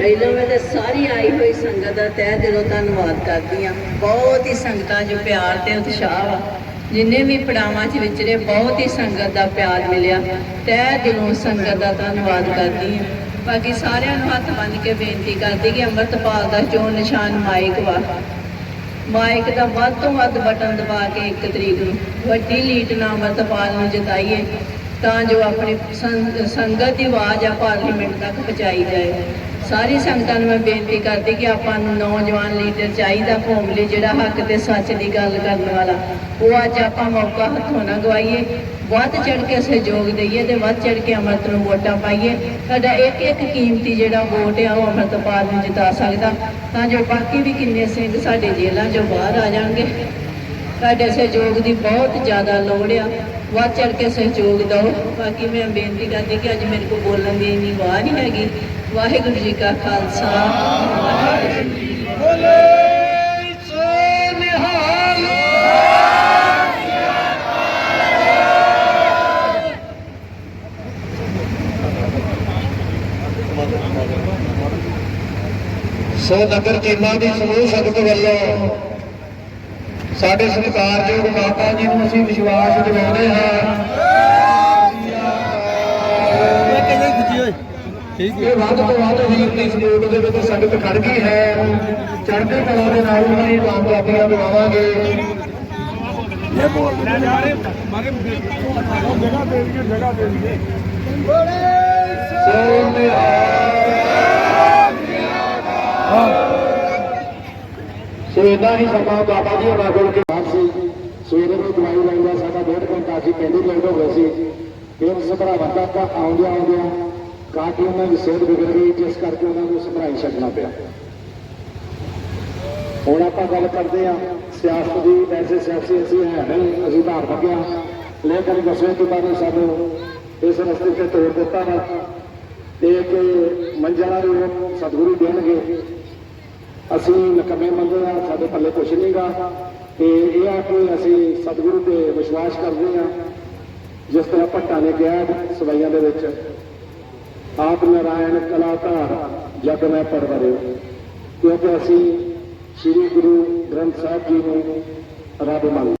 ਪਹਿਲਾਂ ਮੈਂ ਤਾਂ ਸਾਰੀ ਆਈ ਹੋਈ ਸੰਗਤ ਦਾ ਤਹਿ ਦਿਲੋਂ ਧੰਨਵਾਦ ਕਰਦੀ ਆ ਬਹੁਤ ਹੀ ਸੰਗਤਾਂ 'ਚ ਪਿਆਰ ਤੇ ਉਤਸ਼ਾਹ ਵਾ ਜਿੰਨੇ ਵੀ ਪੜਾਵਾਂ 'ਚ ਵਿਚਰੇ ਬਹੁਤ ਹੀ ਸੰਗਤ ਦਾ ਪਿਆਰ ਮਿਲਿਆ। ਤਹਿ ਦਿਲੋਂ ਸੰਗਤ ਦਾ ਧੰਨਵਾਦ ਕਰਦੀ ਆ ਬਾਕੀ ਸਾਰਿਆਂ ਨੂੰ ਹੱਥ ਬੰਨ੍ਹ ਕੇ ਬੇਨਤੀ ਕਰਦੀ ਕਿ ਅੰਮ੍ਰਿਤਪਾਲ ਦਾ ਚੋਣ ਨਿਸ਼ਾਨ ਮਾਈਕ ਵਾ, ਮਾਈਕ ਦਾ ਵੱਧ ਤੋਂ ਵੱਧ ਬਟਨ ਦਬਾ ਕੇ ਇੱਕ ਤਰੀਕ ਨੂੰ ਵੱਡੀ ਲੀਡ ਨਾਲ ਅੰਮ੍ਰਿਤਪਾਲ ਨੂੰ ਜਿਤਾਈਏ, ਤਾਂ ਜੋ ਆਪਣੀ ਸੰਗਤ ਦੀ ਆਵਾਜ਼ ਆ ਪਾਰਲੀਮੈਂਟ ਤੱਕ ਪਹੁੰਚਾਈ ਜਾਏ। ਸਾਰੀ ਸੰਗਤਾਂ ਨੂੰ ਮੈਂ ਬੇਨਤੀ ਕਰਦੀ ਕਿ ਆਪਾਂ ਨੂੰ ਨੌਜਵਾਨ ਲੀਡਰ ਚਾਹੀਦਾ ਕੌਮ ਲਈ, ਜਿਹੜਾ ਹੱਕ ਤੇ ਸੱਚ ਦੀ ਗੱਲ ਕਰਨ ਵਾਲਾ। ਉਹ ਅੱਜ ਆਪਾਂ ਮੌਕਾ ਹੱਥੋਂ ਨਾ ਗਵਾਈਏ। ਵੱਧ ਚੜ ਕੇ ਸਹਿਯੋਗ ਦਈਏ ਤੇ ਵੱਧ ਚੜ ਕੇ ਅਮਰਤ ਨੂੰ ਵੋਟਾਂ ਪਾਈਏ। ਸਾਡਾ ਇੱਕ ਇੱਕ ਕੀਮਤੀ ਜਿਹੜਾ ਵੋਟ ਆ, ਉਹ ਅਮਰਤਪਾਲ ਨੂੰ ਜਿਤਾ ਸਕਦਾ। ਤਾਂ ਜੋ ਬਾਕੀ ਵੀ ਕਿੰਨੇ ਸਿੰਘ ਸਾਡੇ ਜੇਲ੍ਹਾਂ 'ਚੋਂ ਬਾਹਰ ਆ ਜਾਣਗੇ। ਸਾਡੇ ਸਹਿਯੋਗ ਦੀ ਬਹੁਤ ਜ਼ਿਆਦਾ ਲੋੜ ਆ। ਵੱਧ ਚੜ ਕੇ ਸਹਿਯੋਗ ਦਿਓ। ਬਾਕੀ ਮੈਂ ਬੇਨਤੀ ਕਰਦੀ ਕਿ ਅੱਜ ਮੇਰੇ ਕੋਲ ਬੋਲਣ ਦੀ ਇੰਨੀ ਵਾਹ ਨਹੀਂ ਹੈਗੀ। ਵਾਹਿਗੁਰੂ ਜੀ ਕਾ ਖਾਲਸਾ। ਵਾਹਿਗੁਰੂ ਜੀ ਕੀ ਫਤਿਹ। ਸੋ ਨਗਰ ਚੀਮਾ ਦੀ ਸਮੂਹ ਸੰਗਤ ਵੱਲੋਂ ਸਾਡੇ ਸਤਿਕਾਰਯੋਗ ਮਾਤਾ ਜੀ ਨੂੰ ਅਸੀਂ ਵਿਸ਼ਵਾਸ ਦਿਵਾਉਂਦੇ ਹਾਂ। ਇਹ ਵੱਧ ਤੋਂ ਵੱਧ ਵੀਰ ਦੀ ਸਪੋਰਟ ਦੇ ਵਿੱਚ ਸੰਗਤ ਖੜ ਗਈ ਹੈ। ਚੜ੍ਹਦੀ ਕਲਾ ਦੇ ਨਾਲ ਉਹਨਾਂ ਦੀ ਕਾਮਯਾਬੀਆਂ ਦਿਵਾਵਾਂਗੇ ਸੋ ਸੋ ਇਦਾਂ ਹੀ ਸਮਾਂ ਬਾਬਾ ਜੀ ਉਹਨਾਂ ਕੋਲ ਕੇ ਬਾਅਦ ਸੀ। ਸਵੇਰੇ ਨੂੰ ਦਵਾਈ ਲੈਂਦਾ ਸਾਡਾ ਡੇਢ ਘੰਟਾ ਸੀ ਪੈਂਦੀ ਲੈਂਡ ਹੋ ਗਏ ਸੀ। ਫਿਰ ਸਭਰਾਵਾਂ ਤੱਕ ਆਉਂਦਿਆਂ ਆਉਂਦਿਆਂ ਕਾਫੀ ਉਹਨਾਂ ਦੀ ਸਿਹਤ ਵਿਗੜ ਗਈ, ਜਿਸ ਕਰਕੇ ਉਹਨਾਂ ਨੂੰ ਸਭਰਾਈ ਛੱਡਣਾ ਪਿਆ। ਹੁਣ ਆਪਾਂ ਗੱਲ ਕਰਦੇ ਹਾਂ, ਸਿਆਸਤ ਦੀ। ਐਸੇ ਸਿਆਸੀ ਅਸੀਂ ਹੈ ਨਹੀਂ, ਅਸੀਂ ਧਾਰ ਲੱਗਿਆ ਲੇਕਿਨ ਦਸਵੇਂ ਪਿਤਾ ਨੇ ਸਾਨੂੰ ਇਸ ਰਸਤੇ ਤੇ ਤੋੜ ਦਿੱਤਾ ਵਾ। ਤੇ ਕਿ ਮੰਜਣਾ ਨੂੰ ਉਹ ਸਤਿਗੁਰੂ ਦੇਣਗੇ। ਅਸੀਂ ਨਕਮੇ ਮੰਨਦੇ ਹਾਂ, ਸਾਡੇ ਪੱਲੇ ਕੁਛ ਨਹੀਂਗਾ ਤੇ ਇਹ ਆ ਕਿ ਅਸੀਂ ਸਤਿਗੁਰੂ ਤੇ ਵਿਸ਼ਵਾਸ ਕਰਦੇ ਹਾਂ, ਜਿਸ ਤਰ੍ਹਾਂ ਭੱਟਾ ਨੇ ਕਿਹਾ ਸਵਾਈਆਂ ਦੇ ਵਿੱਚ, ਆਪ ਨਾਰਾਇਣ ਕਲਾਕਾਰ, ਜਗ ਮੈਂ ਪਰਵਰਿਓ। ਕਿਉਂਕਿ ਅਸੀਂ ਸ੍ਰੀ ਗੁਰੂ ਗ੍ਰੰਥ ਸਾਹਿਬ ਜੀ ਨੂੰ ਰੱਬ ਮੰਨਦੇ